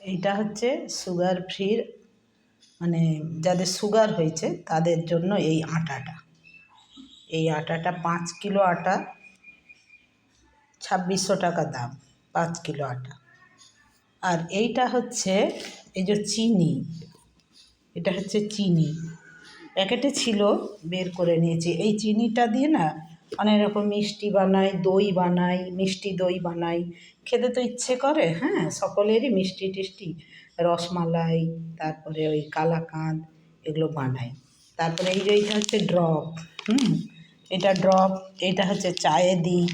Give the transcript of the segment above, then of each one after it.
এইটা হচ্ছে সুগার ফ্রির মানে যাদের সুগার হয়েছে তাদের জন্য এই আটাটা। এই আটাটা পাঁচ কিলো আটা, ছাব্বিশশো টাকা দাম, পাঁচ কিলো আটা। আর এইটা হচ্ছে এই যে চিনি, এটা হচ্ছে চিনি। প্যাকেটে ছিল, বের করে নিয়েছি। এই চিনিটা দিয়ে না অনেক রকম মিষ্টি বানাই, দই বানাই, মিষ্টি দই বানাই। খেতে তো ইচ্ছে করে হ্যাঁ সকলেরই মিষ্টি টিষ্টি। রসমালাই, তারপরে ওই কালাকাঁদ, এগুলো বানাই। তারপরে এই যে এইটা হচ্ছে ড্রপ, হুম, এটা ড্রপ, এটা হচ্ছে চায়ে দিই।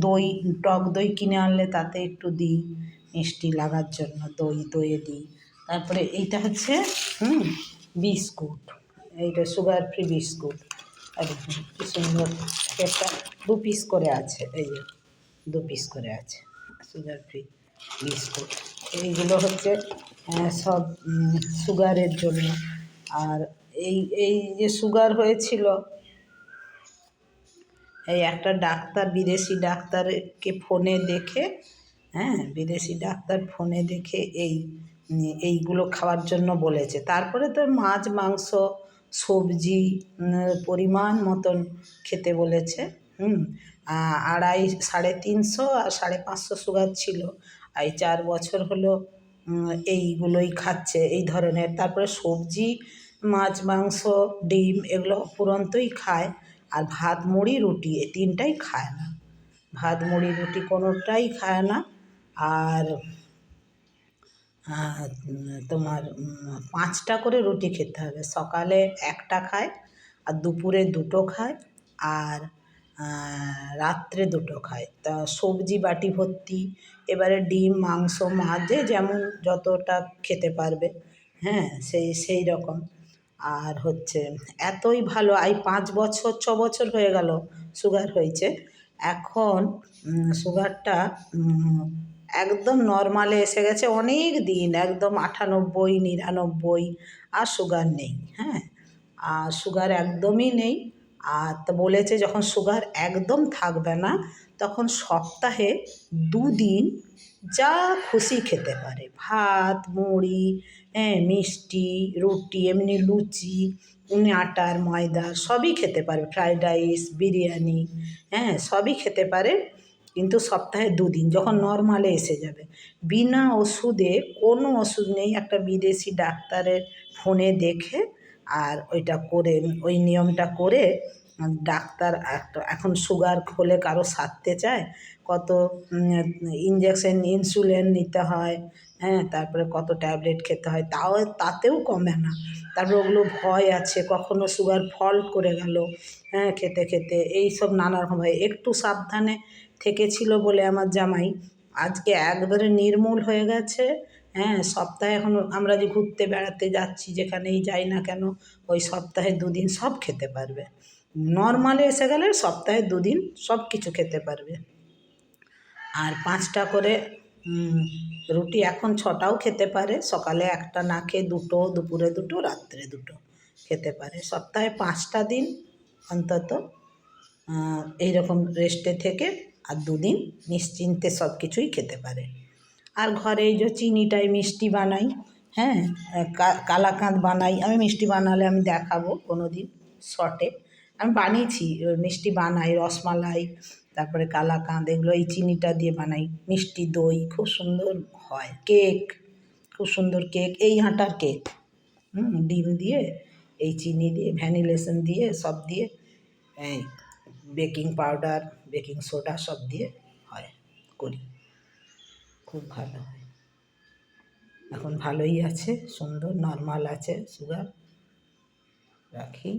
দই, টক দই কিনে আনলে তাতে একটু দিই, মিষ্টি লাগার জন্য দই, দইয়ে দিই। তারপরে এইটা হচ্ছে, হুম, বিস্কুট। এইটা সুগার ফ্রি বিস্কুট। আর কি সুন্দর। একটা দু পিস করে আছে, এই যে দু পিস করে আছে সুগার ফ্রি বিস্কুট। এইগুলো হচ্ছে সব সুগারের জন্য। আর এই এই যে সুগার হয়েছিল, এই একটা ডাক্তার, বিদেশি ডাক্তারকে ফোনে দেখে হ্যাঁ বিদেশি ডাক্তার ফোনে দেখে এই, এইগুলো খাওয়ার জন্য বলেছে। তারপরে তো মাছ, মাংস সবজি পরিমাণ মতন খেতে বলেছে, হুম? আড়াই, সাড়ে তিনশো আর সাড়ে পাঁচশো সুগার ছিল। এই চার বছর হলো এইগুলোই খাচ্ছে, এই ধরনের। তারপরে সবজি, মাছ, মাংস, ডিম, এগুলো অফুরন্তই খায়। আর ভাত, মুড়ি, রুটি, এই তিনটাই খায় না। ভাত, মুড়ি, রুটি কোনোটাই খায় না। আর তোমার পাঁচটা করে রুটি খেতে হবে। সকালে একটা খায় আর দুপুরে দুটো খায় আর রাত্রে দুটো খায়। তা সবজি, বাটি ভর্তি, এবারে ডিম, মাংস, মাছ, যে যেমন যতটা খেতে পারবে হ্যাঁ সেই সেই রকম। আর হচ্ছে এতই ভালো, এই পাঁচ বছর, ছ বছর হয়ে গেল, সুগার হয়েছে। এখন সুগারটা একদম নর্মালে এসে গেছে অনেক দিন, একদম আটানব্বই, নিরানব্বই, আর সুগার নেই হ্যাঁ? আর সুগার একদমই নেই। আর তো বলেছে যখন সুগার একদম থাকবে না, তখন সপ্তাহে দুদিন যা খুশি খেতে পারে। ভাত, মুড়ি হ্যাঁ মিষ্টি, রুটি, এমনি লুচি, এমনি আটার, ময়দা সবই খেতে পারে। ফ্রায়েড রাইস, বিরিয়ানি হ্যাঁ সবই খেতে পারে। কিন্তু সপ্তাহে দুদিন, যখন নর্মালে এসে যাবে। বিনা ওষুধে কোনো ওষুধ নেই, একটা বিদেশি ডাক্তারের ফোনে দেখে আর ওইটা করে, ওই নিয়মটা করে ডাক্তার একটা এখন সুগার হলে কারও সারতে চায়, কত ইঞ্জেকশন ইনসুলিন নিতে হয় হ্যাঁ তারপরে কত ট্যাবলেট খেতে হয়, তাও, তাতেও কমে না। তারপরে ওগুলো ভয় আছে, কখনো সুগার ফল্ট করে গেল হ্যাঁ খেতে খেতে এই সব নানা রকম হয়। একটু সাবধানে থেকেছিল বলে আমার জামাই। আজকে একবারে নির্মূল হয়ে গেছে হ্যাঁ সপ্তাহে এখন আমরা যে ঘুরতে বেড়াতে যাচ্ছি, যেখানেই যাই না কেন, ওই সপ্তাহে দুদিন সব খেতে পারবে। নর্মালে এসে গেলে সপ্তাহে দুদিন সব কিছু খেতে পারবে। আর পাঁচটা করে রুটি এখন ছটাও খেতে পারে সকালে একটা না খেয়ে দুটো দুপুরে দুটো রাত্রে দুটো খেতে পারে। সপ্তাহে পাঁচটা দিন অন্তত আহ, এইরকম রেস্টে থেকে আর দুদিন নিশ্চিন্তে সব কিছুই খেতে পারে। আর ঘরে এই যে চিনিটাই মিষ্টি বানাই হ্যাঁ কালাকাঁদ বানাই আমি মিষ্টি বানালে আমি দেখাবো কোনো দিন শর্টে আমি বানিয়েছি মিষ্টি বানাই রসমালাই তারপরে কালাকাঁদ এগুলো এই চিনিটা দিয়ে বানাই। মিষ্টি দই, খুব সুন্দর হয়। কেক, খুব সুন্দর কেক। এই আটার কেক, হুম, ডিম দিয়ে, এই চিনি দিয়ে ভ্যানিলেশন দিয়ে, সব দিয়ে, এই বেকিং পাউডার, বেকিং সোডা সব দিয়ে হয়, করি। খুব ভালো হয়। এখন ভালোই আছে, সুন্দর, নর্মাল আছে, সুগার, রাখি।